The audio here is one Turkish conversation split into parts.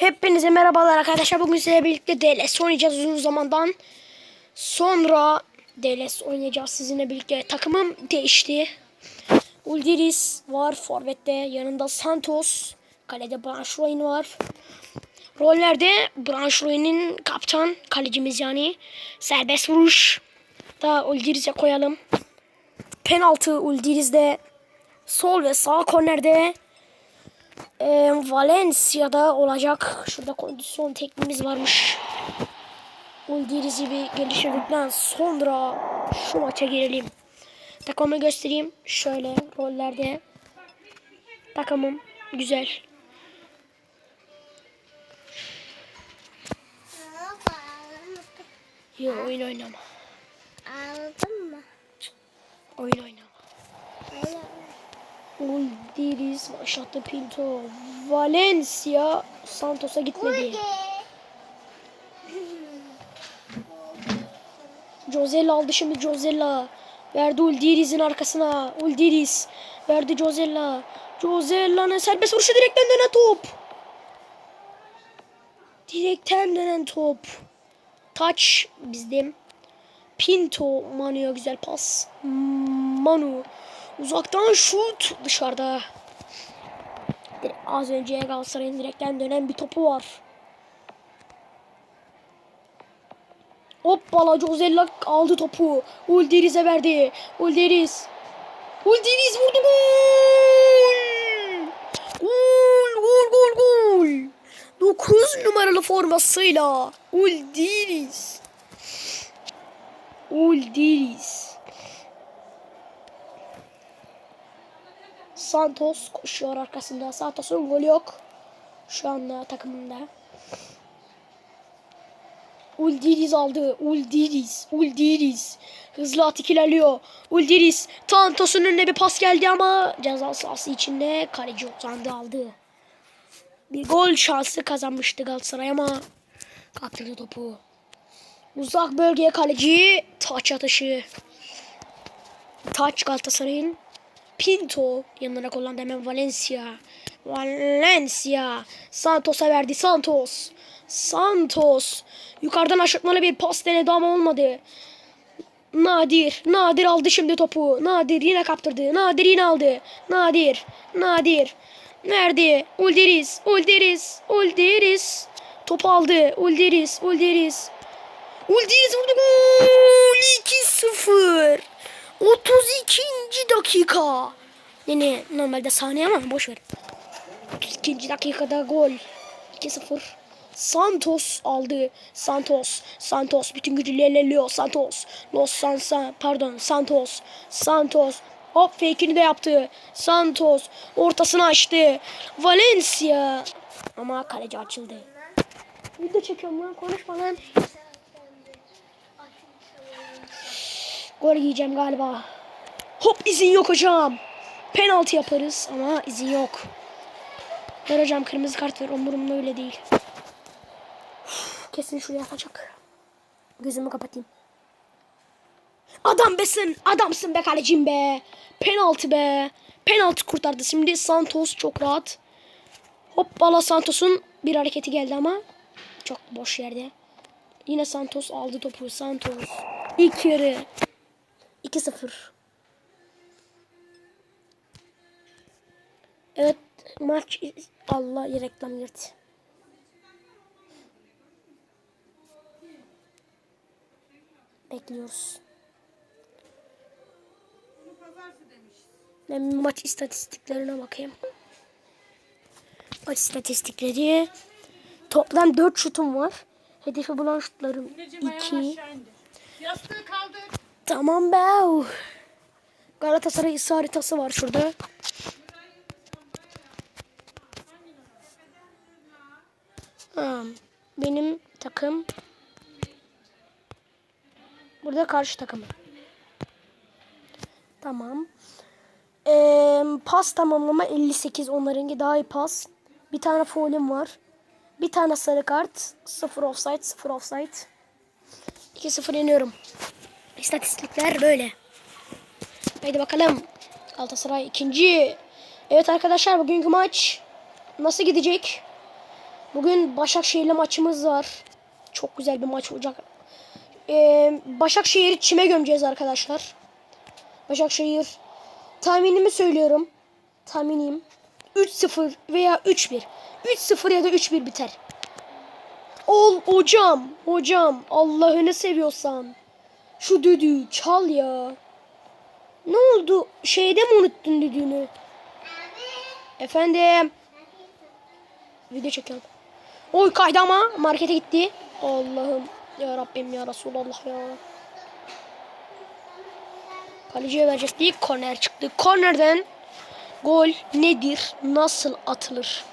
Hepinize merhabalar arkadaşlar. Bugün sizlerle birlikte DLS oynayacağız uzun zamandan. Sonra DLS oynayacağız sizinle birlikte. Takımım değişti. Uldiris var forvette. Yanında Santos. Kalede Branchroin var. Rollerde Branchroin'in kaptan. Kalecimiz yani. Serbest vuruş. Da Uldiris'e koyalım. Penaltı Uldiris'de. Sol ve sağ kornerde e, Valencia'da olacak. Şurada kondisyon tekniğimiz varmış. Uldiriz'i bir geliştirdikten sonra şu maça girelim. Takımı göstereyim. Şöyle rollerde. Takımım güzel. Yo oyun oynama. Anladın mı? Oyun oynama. Uldiris başlattı Pinto. Valencia Santos'a gitmedi. Josella aldı şimdi Josella. Verdi Uldiris'in arkasına. Uldiris. Verdi Josella. Josella'nın serbest vuruşu direkten dönen top. Direkten dönen top. Touch bizde. Pinto Manu'ya güzel pas. Manu. Uzaktan şut dışarıda. Az önce Galatasaray'ın direkten dönen bir topu var. Hoppala Josella aldı topu. Ulderiz'e verdi. Ulderiz. Ulderiz vurdu gol. Gol gol gol gol. 9 numaralı formasıyla Ulderiz. Ulderiz. Santos koşuyor arkasında. Santos'un golü yok. Şu anda takımında. Uldiriz aldı. Uldiriz. Uldiriz. Hızlı atık ilerliyor. Uldiriz. Santos'un önüne bir pas geldi ama ceza sahası içinde kaleci uzandı aldı. Bir gol şansı kazanmıştı Galatasaray ama kaptırdı topu. Uzak bölgeye kaleci taç atışı. Taç Galatasaray'ın Pinto yanına kullandı hemen Valencia. Valencia. Santos'a verdi. Santos. Santos. Yukarıdan aşırtmalı bir pas denedi ama olmadı. Nadir. Nadir aldı şimdi topu. Nadir yine kaptırdı. Nadir yine aldı. Nadir. Nadir. Nerede? Ulderiz. Ulderiz. Ulderiz. Topu aldı. Ulderiz. Ulderiz. Ulderiz vurdu. Gol. 2-0. 32. dakika. Yani normalde saniye ama boş ver. 32. dakikada gol. 2-0. Santos aldı. Santos. Santos bütün gücüyle ilerliyor. Santos. Los Sansa pardon Santos. Santos. Hop fake'ini de yaptı. Santos ortasını açtı. Valencia. Ama kaleci açıldı. Video çekiyorum lan konuşma lan. Gol yiyeceğim galiba. Hop izin yok hocam. Penaltı yaparız ama izin yok. Ver hocam kırmızı kart ver. Umurumda öyle değil. Kesin şuraya atacak. Gözümü kapatayım. Adam besin. Adamsın be kalecim be. Penaltı be. Penaltı kurtardı. Şimdi Santos çok rahat. Hoppala Santos'un bir hareketi geldi ama çok boş yerde. Yine Santos aldı topu. Santos. İlk yarı. 2-0. Evet maç Allah reklam girdi. Bekliyoruz. Ben maç istatistiklerine bakayım. Maç istatistikleri. Toplam 4 şutum var. Hedefi bulan şutlarım 2. Yastığı kaldır. Tamam be. Galatasaray ısı haritası var şurada. Benim takım burada karşı takım. Tamam. Ee, pas tamamlama 58. Onlarınki daha iyi pas. Bir tane foulim var. Bir tane sarı kart. 0 offside, 0 offside. 2-0 yeniyorum. İstatistikler böyle. Haydi bakalım. Galatasaray ikinci. Evet arkadaşlar bugünkü maç nasıl gidecek? Bugün Başakşehir'le maçımız var. Çok güzel bir maç olacak. Ee, Başakşehir'i çime gömeceğiz arkadaşlar. Başakşehir tahminimi söylüyorum. Tahminim 3-0 veya 3-1. 3-0 ya da 3-1 biter. Ol hocam, hocam Allah'ını seviyorsan şu düdüğü çal ya. Ne oldu? Şeyde mi unuttun düdüğünü? Efendim. Video çekiyorum. Oy kaydı ama markete gitti. Allah'ım ya Rabbim ya Resulallah ya. Kaleciye verecektik. Korner çıktı. Kornerden gol nedir? Nasıl atılır?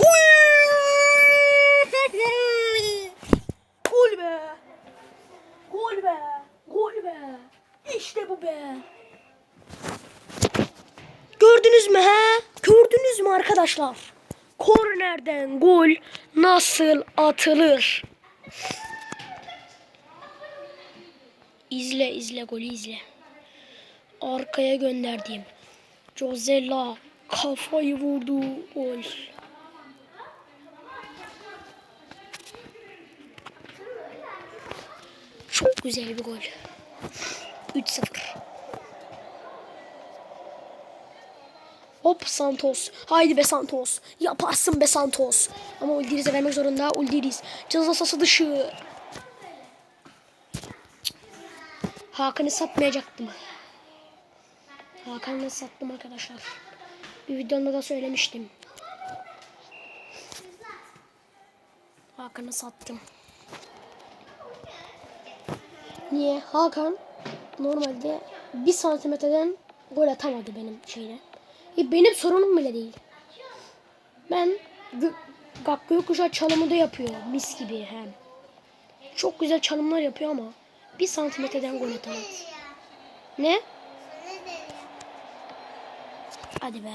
Uy! Gol be. Gol be. Gol be. İşte bu be. Gördünüz mü he? Gördünüz mü arkadaşlar? Kornerden gol nasıl atılır? İzle izle golü izle. Arkaya gönderdiğim. Josella kafayı vurdu gol. Çok güzel bir gol. 3-0. Hop Santos. Haydi be Santos. Yaparsın be Santos. Ama Uldiriz'e vermek zorunda. Uldiriz. Ceza sahası dışı. Hakan'ı satmayacaktım. Hakan'ı sattım arkadaşlar. Bir videomda da söylemiştim. Hakan'ı sattım. Niye? Hakan normalde bir santimetreden gol atamadı benim şeyle. E benim sorunum bile değil. Ben gö Gak Gökkuşağı çalımı da yapıyor mis gibi hem. Çok güzel çalımlar yapıyor ama bir santimetreden gol atamaz. Ne? Hadi be.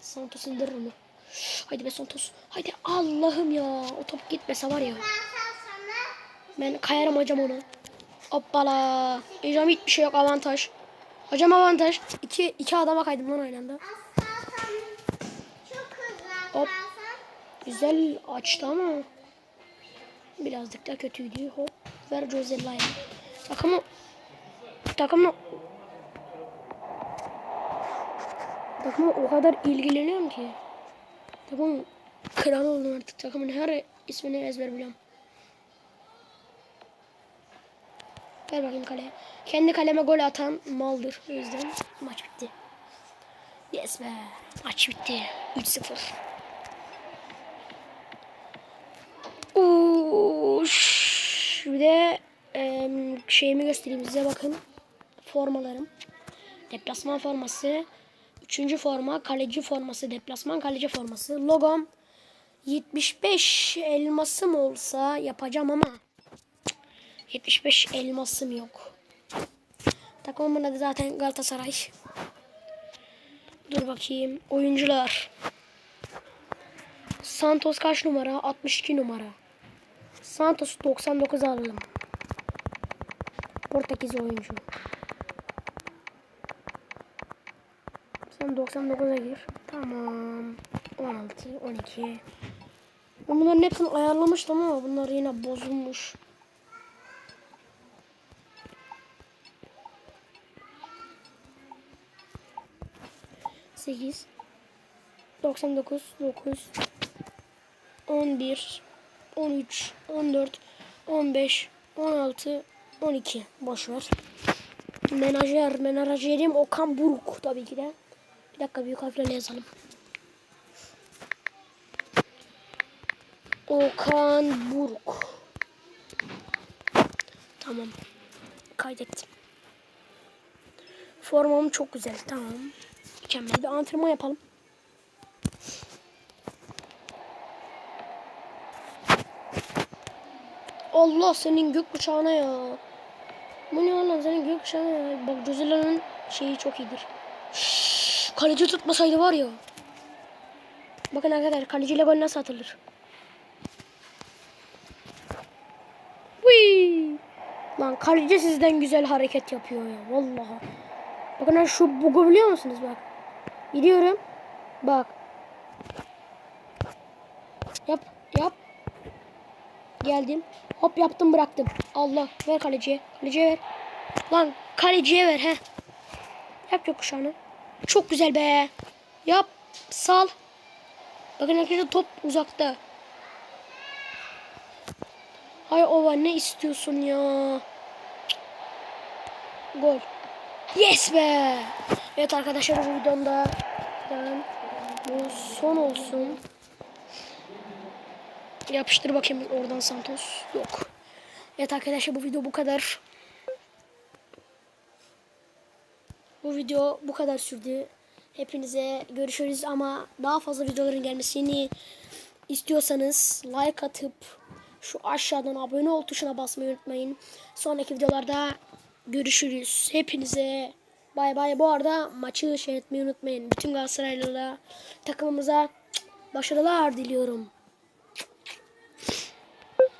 Santos indirir onu. Haydi be Santos. Haydi Allah'ım ya. O top gitmese var ya. Ben kayarım hocam onu. Hoppala. Hocam hiçbir şey yok avantaj. Hocam avantaj. İki, iki adama kaydım lan aynı anda. Hop. Güzel açtı ama birazcık da kötüydü. Hop ver Josella'ya. Takımı takımı takımı o kadar ilgileniyorum ki. Takımın kralı oldum artık. Takımın her ismini ezber biliyorum. Ver bakayım kaleye. Kendi kaleme gol atan maldır. O yüzden maç bitti. Yes be. Maç bitti. 3-0. Oo, şş, bir de em, şeyimi göstereyim size bakın. Formalarım. Deplasman forması. Üçüncü forma kaleci forması. Deplasman kaleci forması. Logom 75 elmasım olsa yapacağım ama 75 elmasım yok. Takımımın adı zaten Galatasaray. Dur bakayım. Oyuncular. Santos kaç numara? 62 numara. Santos 99 alalım. Portekiz oyuncu. Sen 99'a gir. Tamam. 16, 12. Ben bunların hepsini ayarlamıştım ama bunlar yine bozulmuş. Sekiz, doksan dokuz, dokuz, 11, 13, 14, 15, 16, 12. Boş. Menajer, menajerim Okan Buruk tabii ki de. Bir dakika büyük harflerle yazalım. Okan Buruk. Tamam. Kaydettim. Formam çok güzel. Tamam. Mükemmel bir antrenman yapalım. Allah senin gökkuşağına ya. Bu ne oğlum senin gökkuşağına ya. Bak Josella'nın şeyi çok iyidir. Şşş, kaleci tutmasaydı var ya. Bakın arkadaşlar kaleciyle gol nasıl atılır. Lan kaleci sizden güzel hareket yapıyor ya vallahi. Bakın şu bugu biliyor musunuz bak. Gidiyorum. Bak. Yap yap. Geldim. Hop yaptım bıraktım. Allah ver kaleciye. Kaleciye ver. Lan kaleciye ver he. Yap yokuşağını. Çok güzel be. Yap. Sal. Bakın arkadaşlar top uzakta. Hay ova ne istiyorsun ya? Gol. Yes be. Evet arkadaşlar bu videomda ben bu son olsun. Yapıştır bakayım oradan Santos. Yok. Evet arkadaşlar bu video bu kadar. Bu video bu kadar sürdü. Hepinize görüşürüz ama daha fazla videoların gelmesini istiyorsanız like atıp şu aşağıdan abone ol tuşuna basmayı unutmayın. Sonraki videolarda görüşürüz. Hepinize bay bay. Bu arada maçı şey etmeyi unutmayın. Bütün Galatasaraylılara takımımıza başarılar diliyorum.